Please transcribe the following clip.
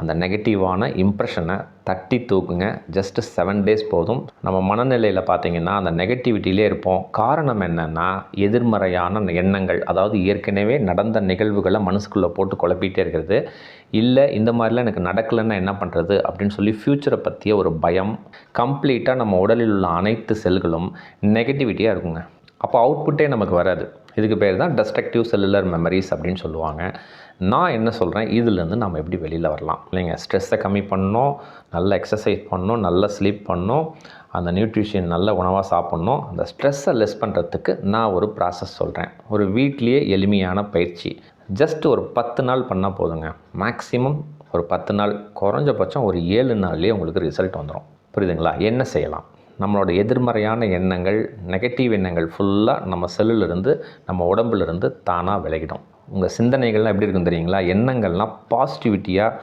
அந்த நெகட்டிவான இம்ப்ரெஷனை தட்டி தூக்குங்க. ஜஸ்ட் செவன் டேஸ் போதும். நம்ம மனநிலையில் பார்த்தீங்கன்னா அந்த நெகட்டிவிட்டியிலே இருப்போம். காரணம் என்னென்னா எதிர்மறையான எண்ணங்கள் அதாவது ஏற்கனவே நடந்த நிகழ்வுகளை மனசுக்குள்ளே போட்டு குழப்பிட்டே இருக்கிறது. இல்லை இந்த மாதிரிலாம் எனக்கு நடக்கலைன்னா என்ன பண்ணுறது அப்படின்னு சொல்லி ஃப்யூச்சரை பற்றிய ஒரு பயம். கம்ப்ளீட்டாக நம்ம உடலில் உள்ள அனைத்து செல்களும் நெகட்டிவிட்டியாக இருக்குங்க. அப்போ அவுட்புட்டே நமக்கு வராது. இதுக்கு பேர் தான் டெஸ்ட்ரக்டிவ் செல்லுலர் மெமரிஸ் அப்படின்னு சொல்லுவாங்க. நான் என்ன சொல்கிறேன் இதுலேருந்து நம்ம எப்படி வெளியில் வரலாம்? இல்லைங்க ஸ்ட்ரெஸ்ஸை கம்மி பண்ணோம் நல்ல எக்ஸசைஸ் பண்ணோம் நல்ல ஸ்லீப் பண்ணோம் அந்த நியூட்ரிஷன் நல்ல உணவாக சாப்பிட்ணும். அந்த ஸ்ட்ரெஸ்ஸை லெஸ் பண்ணுறதுக்கு நான் ஒரு ப்ராசஸ் சொல்கிறேன் ஒரு வீட்லேயே எளிமையான பயிற்சி. ஜஸ்ட் ஒரு பத்து நாள் பண்ணால் போதுங்க. மேக்ஸிமம் ஒரு பத்து நாள் குறைஞ்சபட்சம் ஒரு ஏழு நாள்லேயே உங்களுக்கு ரிசல்ட் வந்துடும் புரியுதுங்களா? என்ன செய்யலாம்? நம்மளோட எதிர்மறையான எண்ணங்கள் நெகட்டிவ் எண்ணங்கள் ஃபுல்லாக நம்ம செல்லுலேருந்து நம்ம உடம்புலேருந்து தானாக விலகிடும். உங்கள் சிந்தனைகள்லாம் எப்படி இருக்கும் தெரியுங்களா? எண்ணங்கள்லாம் பாசிட்டிவிட்டியாக